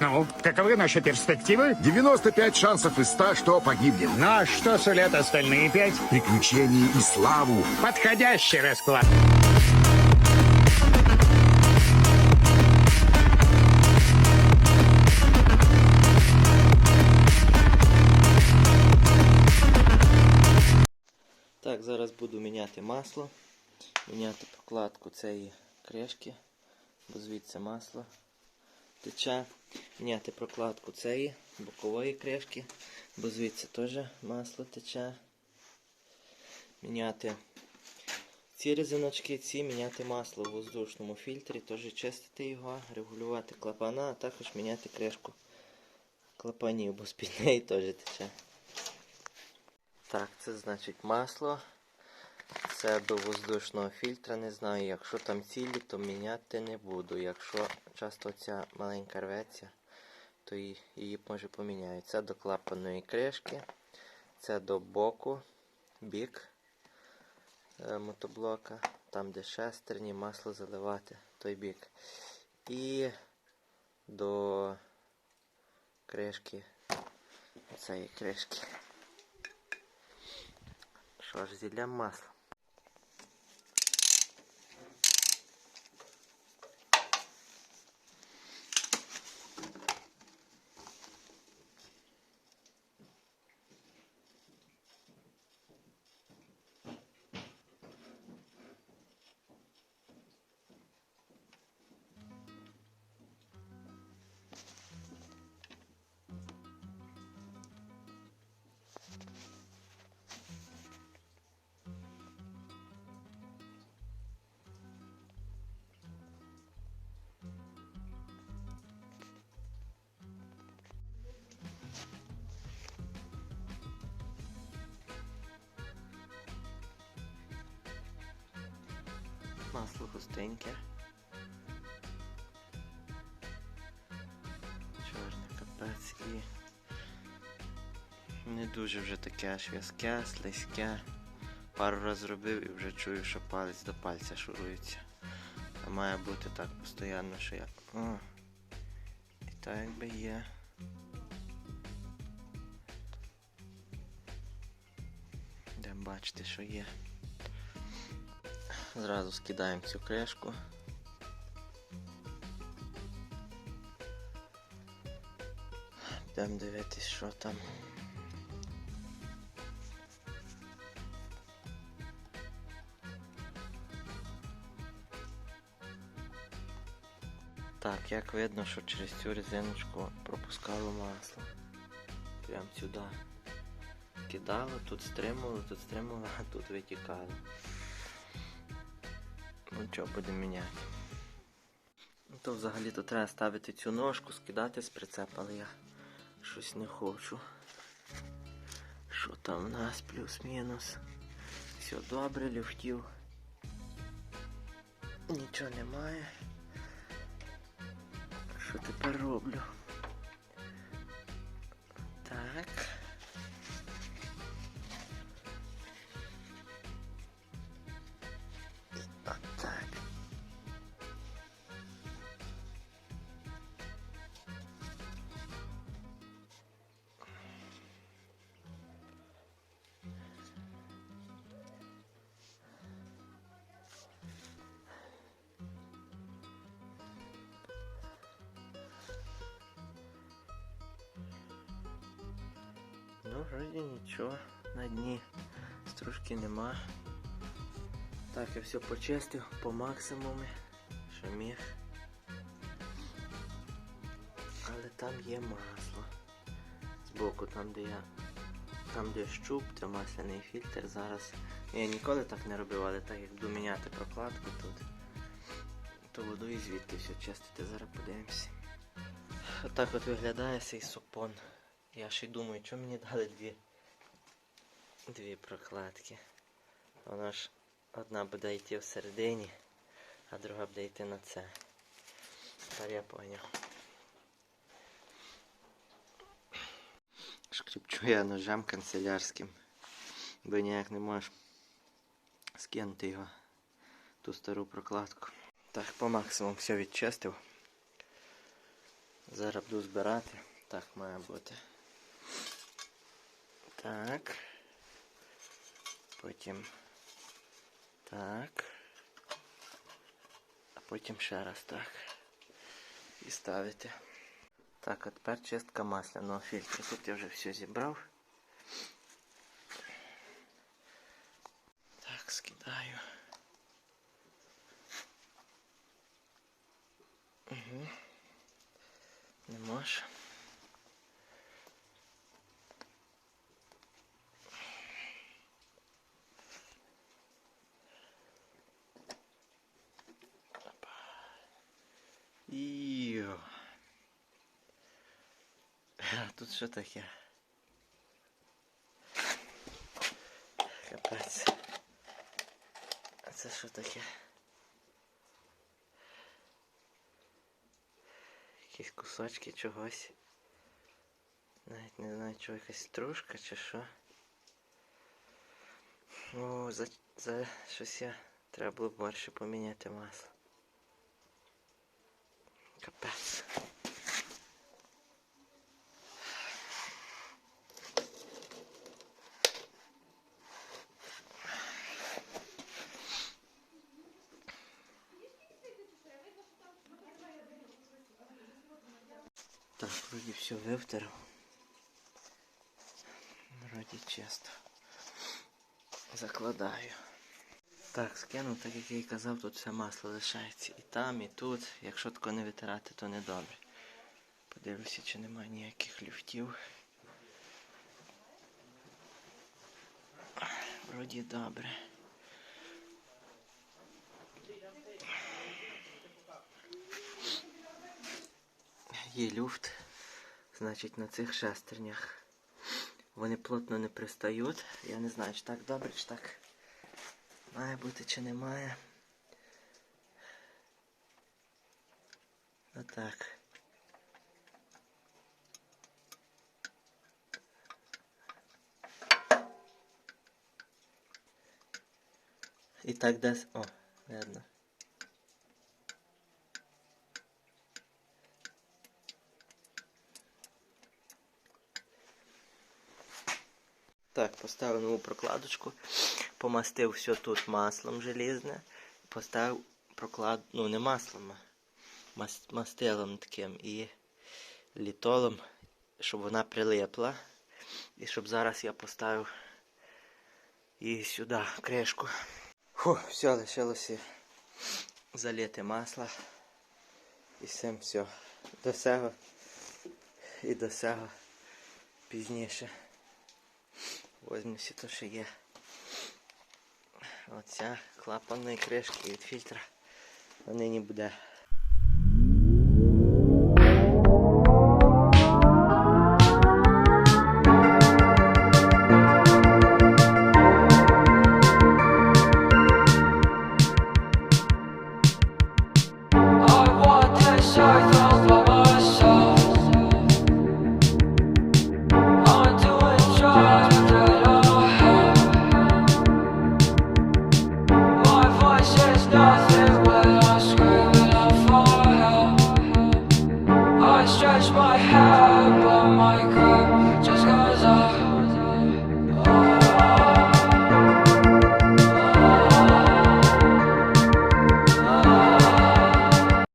Ну, каковы наши перспективы? 95 шансов из 100, что погибнем. Ну, а что сулят остальные пять? Приключения и славу. Подходящий расклад. Так, зараз буду міняти масло, міняти прокладку цієї кришки, бо звідси масло тече. Міняти прокладку цієї бокової кришки, бо звідси теж масло тече. Міняти ці резиночки, ці міняти масло в воздушному фільтрі, теж чистити його, регулювати клапана, а також міняти кришку клапанів, бо з-під неї теж тече. Так, це значить масло. Це до воздушного фільтра. Не знаю, якщо там цілі, то міняти не буду. Якщо часто ця маленька рветься, то її, може поміняю. Це до клапаної кришки, це до боку, бік е, мотоблока, там де шестерні, масло заливати, той бік. І до кришки, цієї кришки. Що ж, зілля масла. Масло густеньке. Чорний капець і не дуже вже таке аж в'язке, слизьке. Пару раз зробив і вже чую, що палець до пальця шурується. А має бути так постійно, що я. О, і так якби є. Де бачите, що є. Зразу скидаємо цю кришку. Будемо дивитись, що там. Так, як видно, що через цю резиночку пропускало масло. Прям сюди. Кидало, тут стримувало, тут стримувало, а тут витікало. Ну що, будемо міняти. Ну, То взагалі то треба ставити цю ножку, скидати з прицепа, але я щось не хочу. Що там в нас плюс-мінус? Все добре, люфтів. Нічого немає. Що тепер роблю? Так. Ну, вроді нічого на дні. Стружки нема. Так, я все почистив по максимуму, що міг. Але там є масло. Збоку, там де я. Там де щуп, це масляний фільтр. Зараз. Я ніколи так не робив, але так як буду міняти прокладку тут, то буду і звідти все чистити. Зараз подивимося. Отак от виглядає цей супон. Я ще й думаю, чому мені дали дві, дві прокладки. Вона ж одна буде йти всередині, а друга буде йти на це. Тепер я поняв. Шкріпчу я ножем канцелярським, бо ніяк не можеш скинути його, ту стару прокладку. Так, по максимуму все відчистив. Зараз буду збирати. Так має бути. Так. Потім. Так. А потім ще раз так. І ставити. Так, а тепер чистка масляного фільтру. Тут я вже все зібрав. Так, скидаю. Угу. Не може. Що таке? Капець. А це що таке? Якісь кусочки чогось. Навіть не знаю, чого якась стружка чи що. О, за, за щось я треба було більше поміняти масло. Капець. Так, вроді все вивтерав. Вроді чисто. Закладаю. Так, скинув, так як я і казав, тут все масло лишається. І там, і тут. Якщо тако не витирати, то не добре. Подивлюся, чи немає ніяких люфтів. Вроді добре. Є люфт, значить на цих шестернях. Вони плотно не пристають. Я не знаю, чи так добре, чи так має бути, чи немає. Отак. І так десь... О, видно. Так, поставив нову прокладочку, помастив все тут маслом желізне, поставив проклад, ну не маслом, а мастилом таким і літолом, щоб вона прилипла. І щоб зараз я поставив її сюди, кришку. Фу, все, лишилося залити масло. І цим все. До цього і до цього пізніше. Возьмемося то, що є. Оця клапанної кришки від фільтра. Нині буде